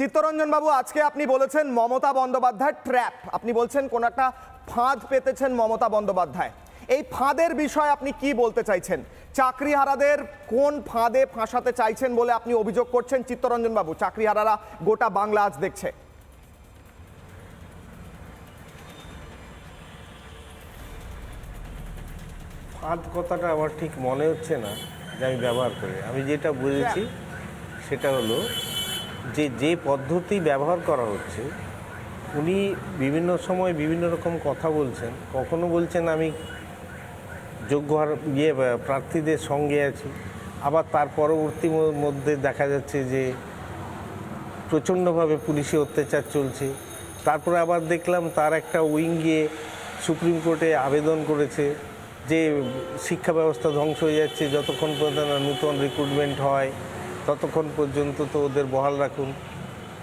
চিত্তরঞ্জন বাবু আজকে আপনি বলেছেন মমতা বন্দ্যোপাধ্যায় ট্র্যাপ আপনি বলছেন কোন একটা ফাঁদ পেতেছেন মমতা বন্দ্যোপাধ্যায়। এই ফাঁদের বিষয়ে আপনি কি বলতে চাইছেন? চাকরিহারাদের কোন ফাঁদে ফাঁসাতে চাইছেন বলে আপনি অভিযোগ করছেন চিত্তরঞ্জন বাবু চাকরিহারারা গোটা বাংলা আজ দেখছে। ফাঁদ কথাটা আমার ঠিক মনে হচ্ছে না যে আমি ব্যবহার করি। আমি যেটা বুঝেছি সেটা হলো যে যে পদ্ধতি ব্যবহার করা হচ্ছে, উনি বিভিন্ন সময় বিভিন্ন রকম কথা বলছেন। কখনো বলছেন আমি যোগ্য ইয়ে প্রার্থীদের সঙ্গে আছি। আবার তার পরবর্তী মধ্যে দেখা যাচ্ছে যে প্রচণ্ডভাবে পুলিশি অত্যাচার চলছে। তারপরে আবার দেখলাম তার একটা উইং গিয়ে সুপ্রিম কোর্টে আবেদন করেছে যে শিক্ষা ব্যবস্থা ধ্বংস হয়ে যাচ্ছে, যতক্ষণ পর্যন্ত নূতন রিক্রুটমেন্ট হয়। ততক্ষণ পর্যন্ত তো ওদের বহাল রাখুন।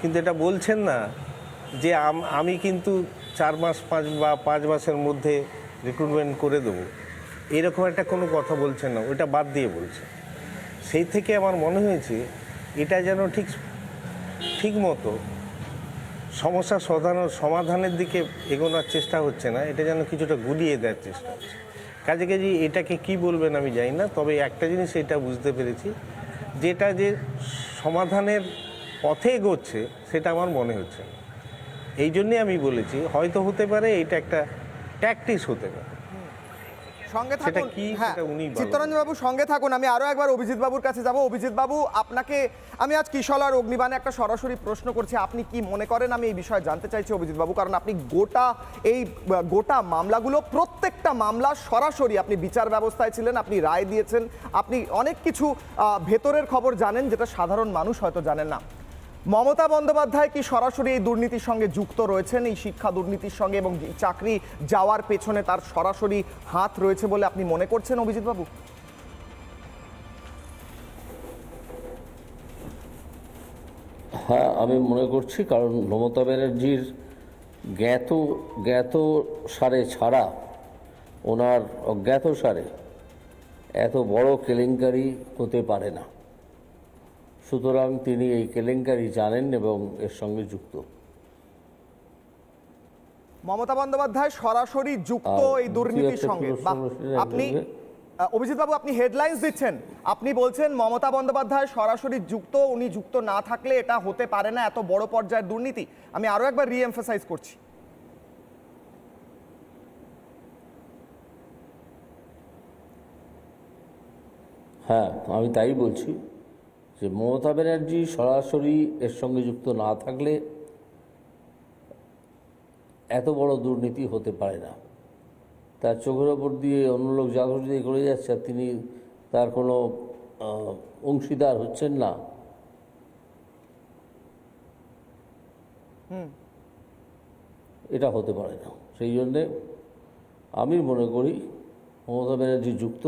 কিন্তু এটা বলছেন না যে আম- কিন্তু চার মাস, পাঁচ বা পাঁচ মাসের মধ্যে রিক্রুটমেন্ট করে দেবো। এরকম একটা কোনো কথা বলছেন না ওটা বাদ দিয়ে বলছে সেই থেকে আমার মনে হয়েছে এটা যেন ঠিক ঠিক মতো সমস্যা সমাধান সমাধানের দিকে এগোনোর চেষ্টা হচ্ছে না, এটা যেন কিছুটা গুলিয়ে দেওয়ার চেষ্টা হচ্ছে। কাজে কাজে এটাকে কি বলবেন আমি জানি না, তবে একটা জিনিস এটা বুঝতে পেরেছি যেটা যে সমাধানের পথে এগোচ্ছে, সেটা আমার মনে হচ্ছে। এই জন্যে আমি বলেছি, হয়তো হতে পারে এটা একটা প্র্যাকটিস হতে পারে সঙ্গে থাকুন। হ্যাঁ। চিত্তরঞ্জন বাবু সঙ্গে থাকুন। আমি আরও একবার অভিজিৎ বাবুর কাছে যাব। অভিজিৎ বাবু আপনাকে আমি আজ কিশল আর অগ্নিবাণে একটা সরাসরি প্রশ্ন করছি। আপনি কি মনে করেন? আমি এই বিষয়ে জানতে চাইছি অভিজিৎ বাবু কারণ আপনি গোটা এই গোটা মামলাগুলো প্রত্যেকটা মামলা সরাসরি আপনি বিচার ব্যবস্থায় ছিলেন আপনি রায় দিয়েছেন। আপনি অনেক কিছু ভেতরের খবর জানেন যেটা সাধারণ মানুষ হয়তো জানেন না। মমতা বন্দ্যোপাধ্যায় কি সরাসরি এই দুর্নীতির সঙ্গে যুক্ত রয়েছেন? এই শিক্ষা দুর্নীতির সঙ্গে এবং চাকরি যাওয়ার পেছনে তার সরাসরি হাত রয়েছে বলে আপনি মনে করছেন অভিজিৎ বাবু হ্যাঁ আমি মনে করছি কারণ মমতা ব্যানার্জির জ্ঞাত জ্ঞাত সারে ছাড়া, ওনার অজ্ঞাত সারে এত বড় কেলেঙ্কারি হতে পারে না। সুতরাং তিনি এই কেলেঙ্কারি জানেন এবং এর সঙ্গে যুক্ত। মমতা বন্দ্যোপাধ্যায় সরাসরি যুক্ত এই দুর্নীতির সঙ্গে। আপনি অভিজিৎ বাবু আপনি হেডলাইন্স দিচ্ছেন। আপনি বলছেন মমতা বন্দ্যোপাধ্যায় সরাসরি যুক্ত উনি যুক্ত না থাকলে এটা হতে পারে না এত বড় পর্যায়ের দুর্নীতি। আমি আরও একবার রিএমফাসাইজ করছি। হ্যাঁ আমি তাই বলছি। যে মমতা ব্যানার্জি সরাসরি এর সঙ্গে যুক্ত না থাকলে এত বড় দুর্নীতি হতে পারে না। তার চোখের ওপর দিয়ে অন্য লোক জাগরণ দিয়ে করে যাচ্ছে আর তিনি তার কোনো অংশীদার হচ্ছেন না। এটা হতে পারে না। সেই জন্যে আমি মনে করি মমতা ব্যানার্জি যুক্ত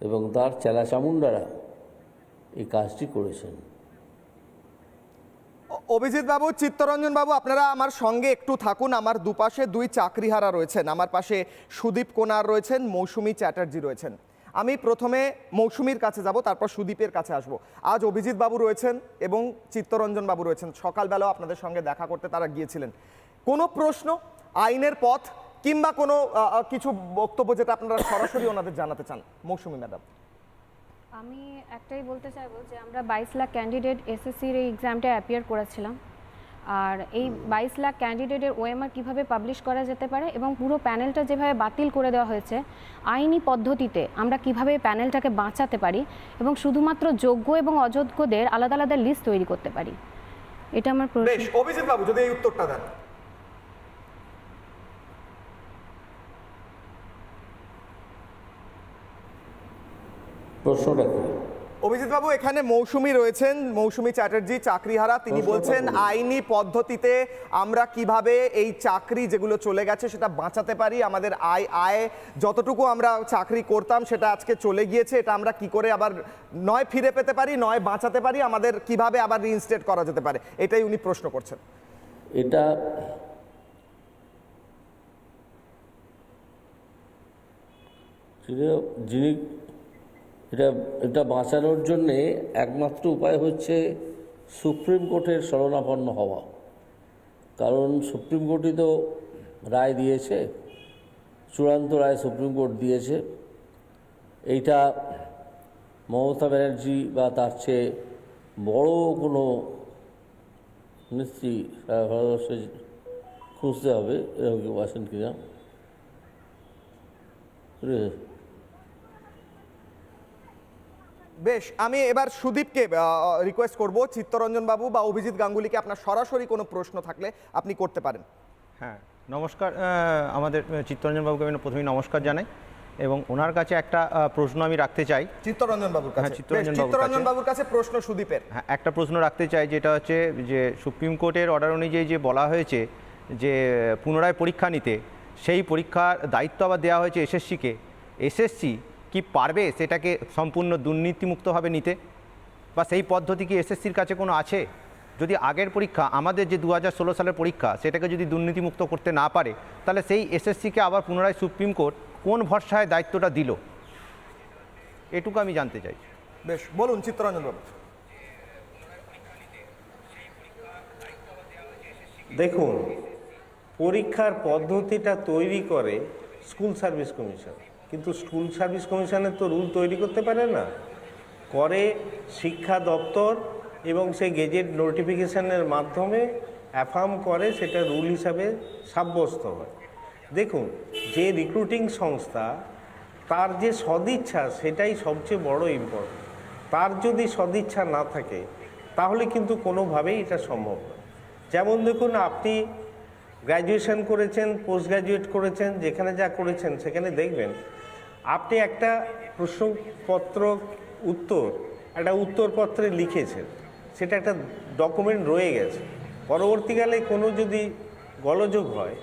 এবং তার চেলা চামুন্ডারা এই কাজটি করেছেন। অভিজিৎ বাবু চিত্তরঞ্জন বাবু আপনারা আমার সঙ্গে একটু থাকুন। আমার দুপাশে দুই চাকরিহারা রয়েছেন। আমার পাশে সুদীপ কোনার রয়েছেন, মৌসুমী চ্যাটার্জি রয়েছেন। আমি প্রথমে মৌসুমীর কাছে যাব, তারপর সুদীপের কাছে আসব। আজ অভিজিৎ বাবু রয়েছেন এবং চিত্তরঞ্জন বাবু রয়েছেন। সকালবেলাও আপনাদের সঙ্গে দেখা করতে তারা গিয়েছিলেন। কোনো প্রশ্ন? আইনের পথ? কিংবা কোনো কিছু বক্তব্য যেটা আপনারা সরাসরি ওনাদের জানাতে চান? মৌসুমী ম্যাডাম। আমি একটাই বলতে চাইব যে আমরা বাইশ লাখ ক্যান্ডিডেট এসএসসির এই এক্সামটা অ্যাপিয়ার করেছিলাম। আর এই বাইশ লাখ ক্যান্ডিডেটের ওএমআর কীভাবে পাবলিশ করা যেতে পারে এবং পুরো প্যানেলটা যেভাবে বাতিল করে দেওয়া হয়েছে আইনি পদ্ধতিতে আমরা কীভাবে এই প্যানেলটাকে বাঁচাতে পারি এবং শুধুমাত্র যোগ্য এবং অযোগ্যদের আলাদা আলাদা লিস্ট তৈরি করতে পারি? এটা আমার প্রশ্ন। বেশ অভিজিৎ বাবু যদি এই উত্তরটা দেন। প্রশ্নটা কি অভিজিৎ বাবু এখানে মৌসুমী রয়েছেন মৌসুমী চ্যাটার্জি চাকরিহারা। তিনি বলছেন আইনি পদ্ধতিতে আমরা কীভাবে এই চাকরি যেগুলো চলে গেছে সেটা বাঁচাতে পারি আমাদের আয় আয় যতটুকু আমরা চাকরি করতাম সেটা আজকে চলে গিয়েছে এটা আমরা কি করে আবার নয় ফিরে পেতে পারি নয় বাঁচাতে পারি আমাদের কীভাবে আবার রিইনস্টেট করা যেতে পারে এটাই উনি প্রশ্ন করছেন। এটা যিনি এটা এটা বাঁচানোর জন্যে একমাত্র উপায় হচ্ছে সুপ্রিম কোর্টের শরণাপন্ন হওয়া। কারণ সুপ্রিম কোর্টই তো রায় দিয়েছে, চূড়ান্ত রায় সুপ্রিম কোর্ট দিয়েছে। এইটা মমতা ব্যানার্জি বা তার চেয়ে বড় কোনো নেত্রী সারা ভারতবর্ষে খুঁজতে হবে, এরকম কেউ আছেন কিনা? বুঝলে? বেশ আমি এবার সুদীপকে রিকোয়েস্ট করব চিত্তরঞ্জন বাবু বা অভিজিৎ গাঙ্গুলিকে আপনার সরাসরি কোনো প্রশ্ন থাকলে আপনি করতে পারেন। হ্যাঁ নমস্কার আমাদের চিত্তরঞ্জন বাবুকে আমি প্রথমেই নমস্কার জানাই এবং ওনার কাছে একটা প্রশ্ন আমি রাখতে চাই। চিত্তরঞ্জন বাবুর কাছে। হ্যাঁ, চিত্তরঞ্জন বাবুর কাছে। প্রশ্ন সুদীপের। হ্যাঁ একটা প্রশ্ন রাখতে চাই যেটা হচ্ছে যে সুপ্রিম কোর্টের অর্ডার অনুযায়ী যে বলা হয়েছে যে পুনরায় পরীক্ষা নিতে সেই পরীক্ষার দায়িত্ব আবার দেওয়া হয়েছে এসএসসিকে। এসএসসি কি পারবে সেটাকে সম্পূর্ণ দুর্নীতিমুক্তভাবে নিতে? বা সেই পদ্ধতি কি এসএসসির কাছে কোনো আছে? যদি আগের পরীক্ষা আমাদের যে দু হাজার ষোলো সালের পরীক্ষা সেটাকে যদি দুর্নীতিমুক্ত করতে না পারে তাহলে সেই এসএসসিকে আবার পুনরায় সুপ্রিম কোর্ট কোন ভরসায় দায়িত্বটা দিল? এটুকু আমি জানতে চাই। বেশ বলুন চিত্তরঞ্জন বাবু। দেখুন পরীক্ষার পদ্ধতিটা তৈরি করে স্কুল সার্ভিস কমিশন। কিন্তু স্কুল সার্ভিস কমিশনের তো রুল তৈরি করতে পারে না। করে শিক্ষা দপ্তর এবং সেই গেজেট নোটিফিকেশনের মাধ্যমে অ্যাফার্ম করে সেটা রুল হিসাবে সাব্যস্ত হয়। দেখুন, যে রিক্রুটিং সংস্থা, তার যে সদিচ্ছা সেটাই সবচেয়ে বড় ইম্পর্টেন্ট তার যদি সদিচ্ছা না থাকে, তাহলে কিন্তু কোনোভাবেই এটা সম্ভব না যেমন দেখুন, আপনি গ্র্যাজুয়েশন করেছেন পোস্ট গ্র্যাজুয়েট করেছেন, যেখানে যা করেছেন সেখানে দেখবেন আপনি একটা প্রশ্নপত্র উত্তর, একটা উত্তরপত্রে লিখেছেন, সেটা একটা ডকুমেন্ট রয়ে গেছে। পরবর্তীকালে কোনো যদি গলযোগ হয়,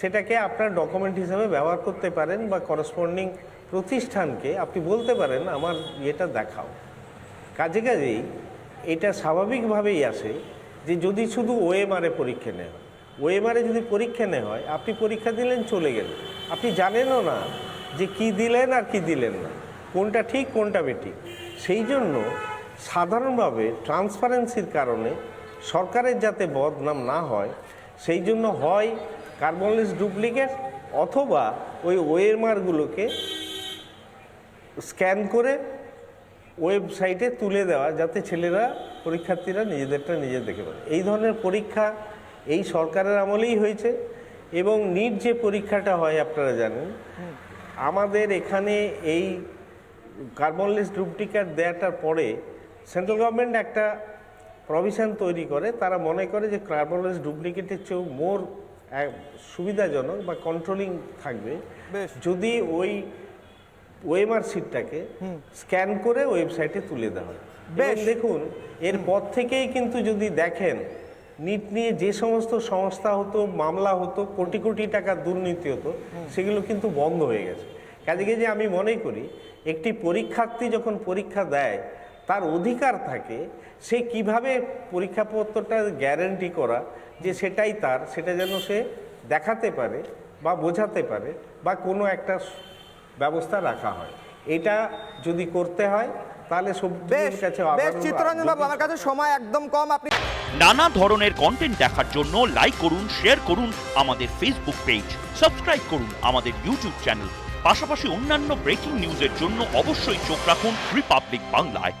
সেটাকে আপনার ডকুমেন্ট হিসাবে ব্যবহার করতে পারেন বা করসপন্ডিং প্রতিষ্ঠানকে আপনি বলতে পারেন, আমার ইয়েটা দেখাও। কাজে কাজেই এটা স্বাভাবিকভাবেই আসে যে যদি শুধু ওএমআরে পরীক্ষা নেওয়া হয়। ওএমআরে যদি পরীক্ষা নেওয়া হয়, আপনি পরীক্ষা দিলেন, চলে গেলেন। আপনি জানেনও না যে কি দিলেন আর কি দিলেন না, কোনটা ঠিক, কোনটা বেঠিক সেই জন্য সাধারণভাবে ট্রান্সপারেন্সির কারণে সরকারের যাতে বদনাম না হয়, সেই জন্য হয় কার্বনলেস ডুপ্লিকেট অথবা ওই ওএমআরগুলোকে স্ক্যান করে ওয়েবসাইটে তুলে দেওয়া, যাতে ছেলেরা, পরীক্ষার্থীরা নিজেদেরটা নিজে দেখে পারে এই ধরনের পরীক্ষা এই সরকারের আমলেই হয়েছে এবং নিট যে পরীক্ষাটা হয়, আপনারা জানেন আমাদের এখানে এই কার্বনলেস ডুপ্লিকেট দেওয়াটার পরে সেন্ট্রাল গভর্নমেন্ট একটা প্রভিশন তৈরি করে। তারা মনে করে যে কার্বনলেস ডুপ্লিকেটের চেয়েও মোর সুবিধাজনক বা কন্ট্রোলিং থাকবে। যদি ওই ওয়েমার সিটটাকে স্ক্যান করে ওয়েবসাইটে তুলে দেওয়া হয়। বেশ। দেখুন এর পর থেকেই কিন্তু যদি দেখেন নিট নিয়ে যে সমস্ত সংস্থা হতো মামলা হতো কোটি কোটি টাকা দুর্নীতি হতো সেগুলো কিন্তু বন্ধ হয়ে গেছে। কাজে যে আমি মনে করি একটি পরীক্ষার্থী যখন পরীক্ষা দেয় তার অধিকার থাকে সে কীভাবে পরীক্ষাপত্রটা গ্যারেন্টি করা যে সেটাই তার সেটা যেন সে দেখাতে পারে বা বোঝাতে পারে বা কোনো একটা ব্যবস্থা রাখা হয়। এটা যদি করতে হয় তাহলে বেশ কাছে বেশ চিত্তরঞ্জন বাবু আমার কাছে সময় একদম কম আপনি নানা ধরনের কন্টেন্ট দেখার জন্য লাইক করুন শেয়ার করুন আমাদের ফেসবুক পেজ সাবস্ক্রাইব করুন আমাদের ইউটিউব চ্যানেল পাশাপাশি অন্যান্য ব্রেকিং নিউজের জন্য অবশ্যই চোখ রাখুন রিপাবলিক বাংলায়